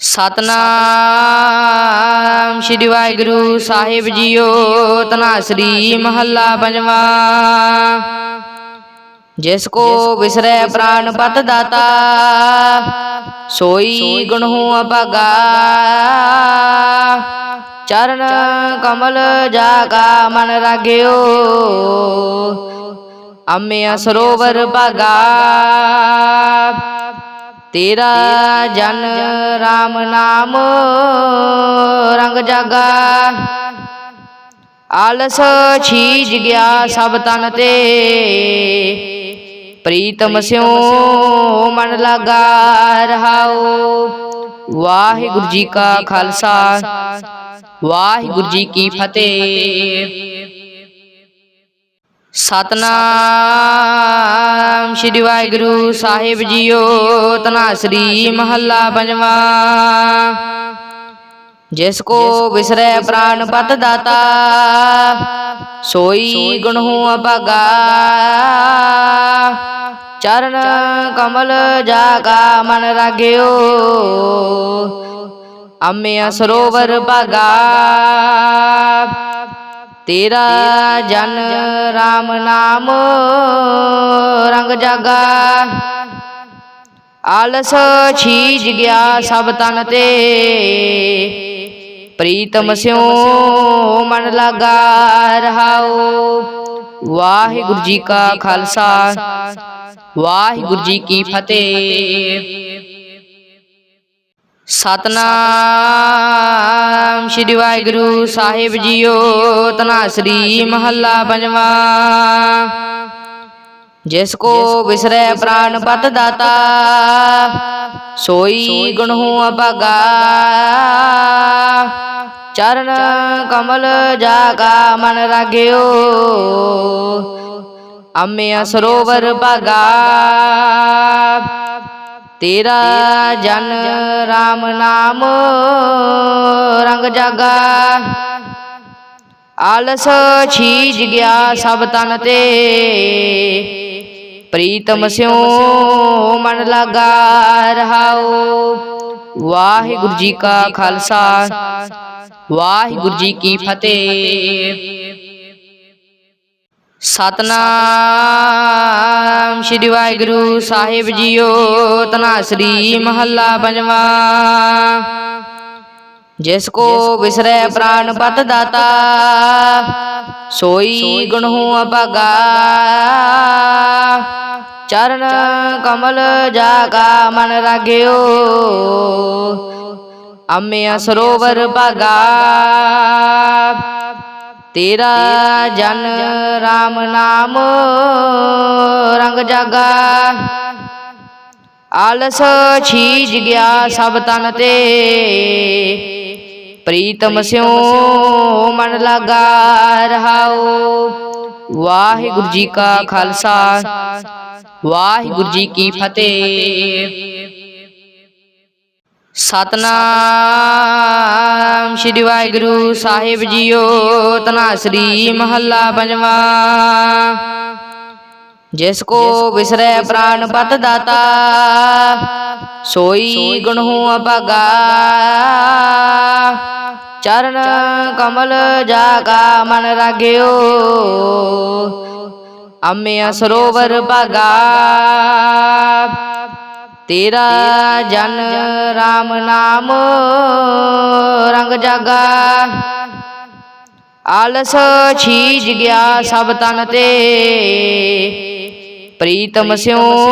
ਸਤਨਾਮ ਸ੍ਰੀ ਵਾਹਿਗੁਰੂ ਸਾਹਿਬ ਜੀਓ ਤਨਾਸਰੀ ਮਹੱਲਾ ਪੰਜਵਾ। ਜਿਸ ਕੋ ਵਿਸਰੈ ਪ੍ਰਾਨ ਪਤ ਦਾਤਾ, ਸੋਈ ਗੁਣਹੁ ਅਭਾਗਾ। ਚਰਨ ਕਮਲ ਜਾਗਾ, ਮਨ ਰਾਗਿਓ। ਅੰਮਿਆ ਸਰੋਵਰ ਭਾਗਾ। ਤੇਰਾ ਜਨ RAM ਨਾਮ ਰੰਗ ਜਾਗਾ। ਆਲਸ ਛੀਜ ਗਿਆ ਸਭ ਤਨ ਤੇ। ਪ੍ਰੀਤਮ ਸਿਉ ਮਨ ਲਗਾ ਰਹਾਉ। ਵਾਹਿਗੁਰੂ ਜੀ ਕਾ ਖਾਲਸਾ। ਵਾਹਿਗੁਰੂ ਜੀ ਕੀ ਫਤਿਹ। ਸਤਨਾਮ ਸ੍ਰੀ ਵਾਹਿਗੁਰੂ ਸਾਹਿਬ ਜੀਓ ਤਨਾਸਰੀ ਮਹੱਲਾ ਪੰਜਵਾ। ਜਿਸ ਕੋ ਵਿਸਰੈ ਪ੍ਰਾਨ ਪਤ ਦਾਤਾ ਸੋਈ ਗੁਣਹੁ ਅਭਾਗਾ। ਚਰਨ ਕਮਲ ਜਾ ਕਾ ਮਨ ਰਾਗਿਓ। ਅੰਮਿਆ ਸਰੋਵਰ ਭਾਗਾ। ਤੇਰਾ ਜਨ RAM ਨਾਮ ਰੰਗ ਜਾਗਾ। ਆਲਸ ਛੀਜ ਗਿਆ ਸਭ ਤਨ ਤੇ। ਪ੍ਰੀਤਮ ਸਿਉ ਮਨ ਲਾਗਾ ਰਹਾਉ। ਵਾਹਿਗੁਰੂ ਜੀ ਕਾ ਖਾਲਸਾ। ਵਾਹਿਗੁਰੂ ਜੀ ਕੀ ਫਤਿਹ। ਸਤਨਾਮ ਸ੍ਰੀ ਵਾਹਿਗੁਰੂ ਸਾਹਿਬ ਜੀਓ ਤਨਾਸਰੀ ਮਹੱਲਾ ਪੰਜਵਾ। ਜਿਸ ਕੋ ਵਿਸਰੈ ਪ੍ਰਾਨ ਪਤ ਦਾਤਾ ਸੋਈ ਗੁਣਹੁ ਅਭਾਗਾ। ਚਰਨ ਕਮਲ ਜਾ ਕਾ ਮਨ ਰਾਗਿਓ। ਅੰਮਿਆ ਸਰੋਵਰ ਭਾਗਾ। ਤੇਰਾ ਜਨ RAM ਨਾਮ ਰੰਗ ਜਾਗਾ। ਆਲਸ ਛੀਜ ਗਿਆ ਸਭ ਤਨ ਤੇ। ਪ੍ਰੀਤਮ ਸਿਉ ਮਨ ਲਾਗਾ ਰਹਾਉ। ਵਾਹਿਗੁਰੂ ਜੀ ਕਾ ਖਾਲਸਾ। ਵਾਹਿਗੁਰੂ ਜੀ ਕੀ ਫਤਿਹ। ਸਤਨਾਮ ਸ੍ਰੀ ਵਾਹਿਗੁਰੂ ਸਾਹਿਬ ਜੀਓ ਤਨਾਸਰੀ ਮਹੱਲਾ ਪੰਜਵਾ। ਜਿਸ ਕੋ ਵਿਸਰੈ ਪ੍ਰਾਨ ਪਤ ਦਾਤਾ, ਸੋਈ ਗੁਣਹੁ ਅਭਾਗਾ। ਚਰਨ ਕਮਲ ਜਾਗਾ ਮਨ ਰਾਗਿਓ ਅੰਮਿਆ ਸਰੋਵਰ ਭਾਗਾ। ਤੇਰਾ ਜਨ RAM ਨਾਮ ਰੰਗ ਜਾਗਾ। ਆਲਸ ਛੀਜ ਗਿਆ ਸਭ ਤਨ ਤੇ। ਪ੍ਰੀਤਮ ਸਿਉ ਮਨ ਲਾਗਾ ਰਹਾਉ। ਵਾਹਿਗੁਰੂ ਜੀ ਕਾ ਖਾਲਸਾ। ਵਾਹਿਗੁਰੂ ਜੀ ਕੀ ਫਤਿਹ। ਸਤਨਾਮ ਸ੍ਰੀ ਵਾਹਿਗੁਰੂ ਸਾਹਿਬ ਜੀਓ ਤਨਾਸਰੀ ਮਹੱਲਾ ਪੰਜਵਾ। ਜਿਸ ਕੋ ਵਿਸਰੈ ਪ੍ਰਾਨ ਪਤ ਦਾਤਾ ਸੋਈ ਗੁਣਹੁ ਅਭਾਗਾ। ਚਰਨ ਕਮਲ ਜਾ ਕਾ ਮਨ ਰਾਗਿਓ। ਅੰਮਿਆ ਸਰੋਵਰ ਭਾਗਾ। ਤੇਰਾ ਜਨ RAM ਨਾਮ ਰੰਗ ਜਾਗਾ। ਆਲਸ ਛੀਜ ਗਿਆ ਸਭ ਤਨ ਤੇ। ਪ੍ਰੀਤਮ ਸਿਉ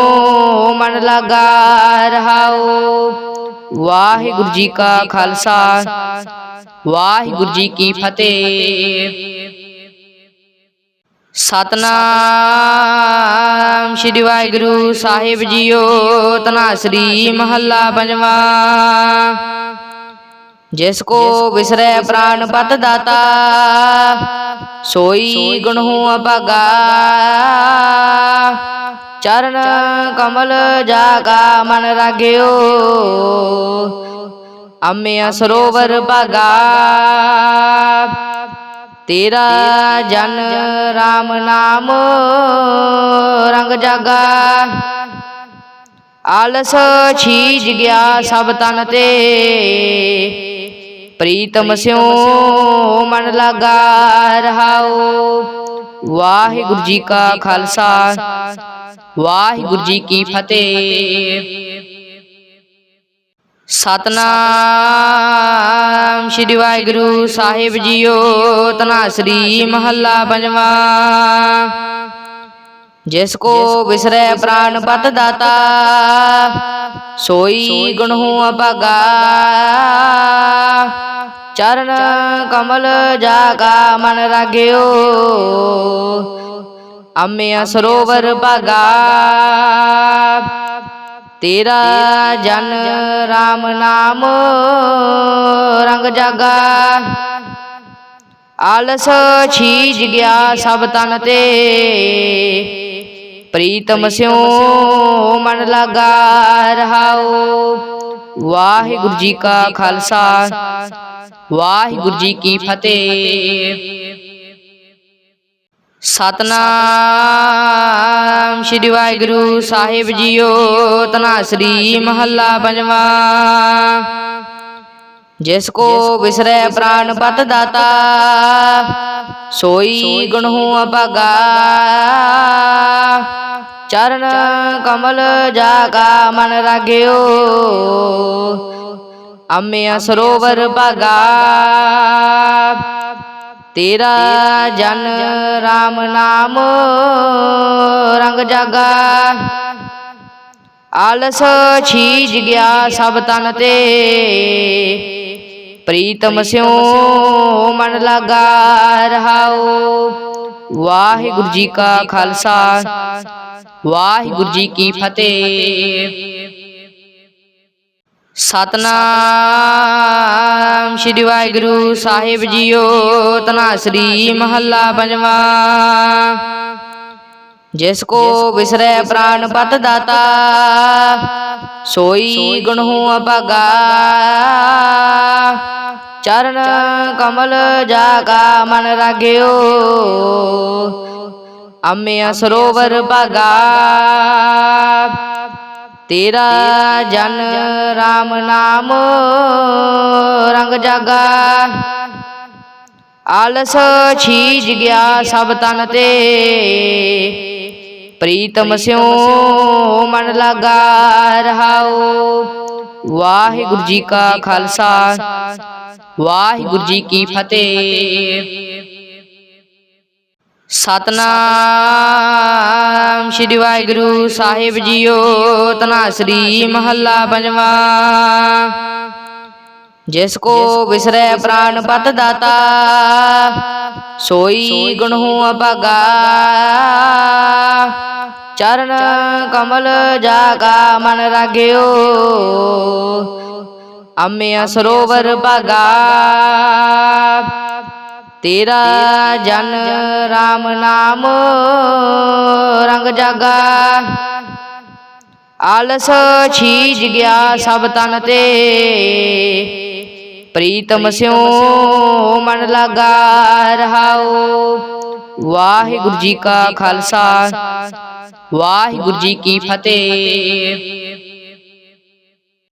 ਮਨ ਲਾਗਾ ਰਹਾਉ। ਵਾਹਿਗੁਰੂ ਜੀ ਕਾ ਖਾਲਸਾ। ਵਾਹਿਗੁਰੂ ਜੀ ਕੀ ਫਤਿਹ। ਸਤਨਾਮ ਸ੍ਰੀ ਵਾਹਿਗੁਰੂ ਸਾਹਿਬ ਜੀਓ ਤਨਾਸਰੀ ਮਹੱਲਾ ਪੰਜਵਾ। ਜਿਸ ਕੋ ਵਿਸਰੈ ਪ੍ਰਾਨ ਪਤ ਦਾਤਾ ਸੋਈ ਗੁਣਹੁ ਅਭਾਗਾ। ਚਰਨ ਕਮਲ ਜਾ ਕਾ ਮਨ ਰਾਗਿਓ। ਅੰਮਿਆ ਸਰੋਵਰ ਭਾਗਾ। ਤੇਰਾ ਜਨ RAM ਨਾਮ ਰੰਗ ਜਾਗਾ। ਆਲਸ ਛੀਜ ਗਿਆ ਸਭ ਤਨ ਤੇ। ਪ੍ਰੀਤਮ ਸਿਉ ਮਨ ਲਾਗਾ ਰਹਾਉ। ਵਾਹਿਗੁਰੂ ਜੀ ਕਾ ਖਾਲਸਾ। ਵਾਹਿਗੁਰੂ ਜੀ ਕੀ ਫਤਿਹ। ਸਤਨਾਮ ਸ੍ਰੀ ਵਾਹਿਗੁਰੂ ਸਾਹਿਬ ਜੀਓ ਤਨਾਸਰੀ ਮਹੱਲਾ ਪੰਜਵਾ। ਜਿਸ ਕੋ ਵਿਸਰੈ ਪ੍ਰਾਨ ਪਤ ਦਾਤਾ, ਸੋਈ ਗੁਣ ਹੋ ਅਭਾਗਾ। ਚਰਨ ਕਮਲ ਜਾਗਾ ਮਨ ਰਾਗਿਓ ਅੰਮਿਆ ਸਰੋਵਰ ਭਾਗਾ। ਤੇਰਾ ਜਨ RAM ਨਾਮ ਰੰਗ ਜਾਗਾ। ਆਲਸ ਛੀਜ ਗਿਆ ਸਭ ਤਨ ਤੇ। ਪ੍ਰੀਤਮ ਸਿਉ ਮਨ ਲਾਗਾ ਰਹਾਉ। ਵਾਹਿਗੁਰੂ ਜੀ ਕਾ ਖਾਲਸਾ। ਵਾਹਿਗੁਰੂ ਜੀ ਕੀ ਫਤਿਹ। ਸਤਨਾਮ ਸ੍ਰੀ ਵਾਹਿਗੁਰੂ ਸਾਹਿਬ ਜੀਓ ਤਨਾਸਰੀ ਮਹੱਲਾ ਪੰਜਵਾ। ਜਿਸ ਕੋ ਵਿਸਰੈ ਪ੍ਰਾਨ ਪਤ ਦਾਤਾ ਸੋਈ ਗੁਣ ਹੋ ਅਭਾਗਾ। ਚਰਨ ਕਮਲ ਜਾਗਾ ਮਨ ਰਾਗਿਓ। ਅੰਮਿਆ ਸਰੋਵਰ ਭਾਗਾ। ਤੇਰਾ ਜਨ RAM ਨਾਮ ਰੰਗ ਜਾਗਾ। ਆਲਸ ਛੀਜ ਗਿਆ ਸਭ ਤਨ ਤੇ। ਪ੍ਰੀਤਮ ਸਿਉ ਮਨ ਲਾਗਾ ਰਹਾਉ। ਵਾਹਿਗੁਰੂ ਜੀ ਕਾ ਖਾਲਸਾ। ਵਾਹਿਗੁਰੂ ਜੀ ਕੀ ਫਤਿਹ। ਸਤਨਾਮ ਸ੍ਰੀ ਵਾਹਿਗੁਰੂ ਸਾਹਿਬ ਜੀਓ ਤਨਾਸਰੀ ਮਹੱਲਾ ਪੰਜਵਾ। ਜਿਸ ਕੋ ਵਿਸਰੈ ਪ੍ਰਾਨ ਪਤ ਦਾਤਾ ਸੋਈ ਗੁਣ ਹੋ ਅਭਾਗਾ। ਚਰਨ ਕਮਲ ਜਾਗਾ ਮਨ ਰਾਗਿਓ। ਅੰਮਿਆ ਸਰੋਵਰ ਭਾਗਾ। ਤੇਰਾ ਜਨ RAM ਨਾਮ ਰੰਗ ਜਾਗਾ। ਆਲਸ ਛੀਜ ਗਿਆ ਸਭ ਤਨ ਤੇ। ਪ੍ਰੀਤਮ ਸਿਉ ਮਨ ਲਾਗਾ ਰਹਾਉ। ਵਾਹਿਗੁਰੂ ਜੀ ਕਾ ਖਾਲਸਾ। ਵਾਹਿਗੁਰੂ ਜੀ ਕੀ ਫਤਿਹ। ਸਤਨਾਮ ਸ੍ਰੀ ਵਾਹਿਗੁਰੂ ਸਾਹਿਬ ਜੀਓ ਤਨਾਸਰੀ ਮਹੱਲਾ ਪੰਜਵਾ। ਜਿਸ ਕੋ ਵਿਸਰੈ ਪ੍ਰਾਨ ਪਤ ਦਾਤਾ, ਸੋਈ ਗੁਣ ਹੋ ਅਭਾਗਾ। ਚਰਨ ਕਮਲ ਜਾਗਾ ਮਨ ਰਾਗਿਓ ਅੰਮਿਆ ਸਰੋਵਰ ਭਾਗਾ। ਤੇਰਾ ਜਨ RAM ਨਾਮ ਰੰਗ ਜਾਗਾ। ਆਲਸ ਛੀਜ ਗਿਆ ਸਭ ਤਨ ਤੇ। ਪ੍ਰੀਤਮ ਸਿਉ ਮਨ ਲਾਗਾ ਰਹਾਉ। ਵਾਹਿਗੁਰੂ ਜੀ ਕਾ ਖਾਲਸਾ। ਵਾਹਿਗੁਰੂ ਜੀ ਕੀ ਫਤਿਹ।